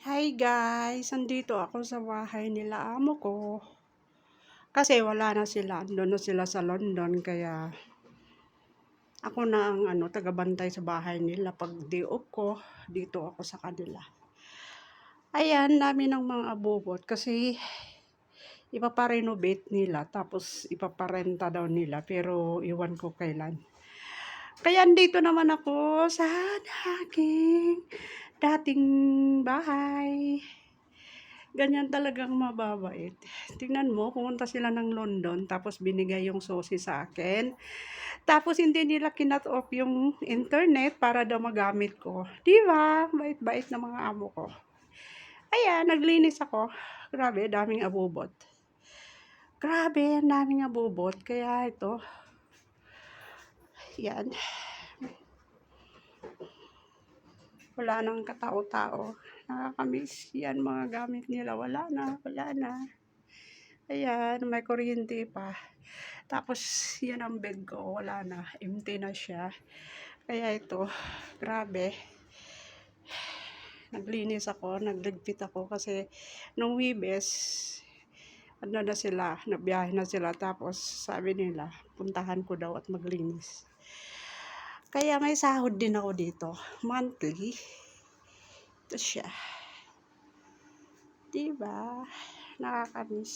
Hi guys, andito ako sa bahay nila amo ko. Kasi wala na sila, andun na sila sa London kaya ako na ang ano tagabantay sa bahay nila pag day off ko, dito ako sa kanila. Ayan, namin ng mga abubot kasi ipaparenovate nila tapos ipaparenta daw nila pero iwan ko kailan. Kaya andito naman ako sa aking dating bahay. Ganyan talagang mababait. Tingnan mo, pumunta sila ng London, tapos binigay yung sosi sa akin. Tapos hindi nila kinat off yung internet para daw magamit ko. Di ba? Bait-bait na mga amo ko. Ayan, naglinis ako. Grabe, daming abubot. Grabe, daming abubot. Kaya ito, yan. Wala nang katao-tao. Nakakamiss. Yan, mga gamit nila. Wala na, wala na. Ayan, may kuryente pa. Tapos, yan ang bed ko. Wala na. Empty na siya. Kaya ito, grabe. Naglinis ako, nagligpit ako kasi nung Wibes, ano na sila, nabiyahe na sila. Tapos, sabi nila, puntahan ko daw at maglinis. Kaya may sahod din ako dito. Monthly. Ito siya. Diba? Nakakamiss.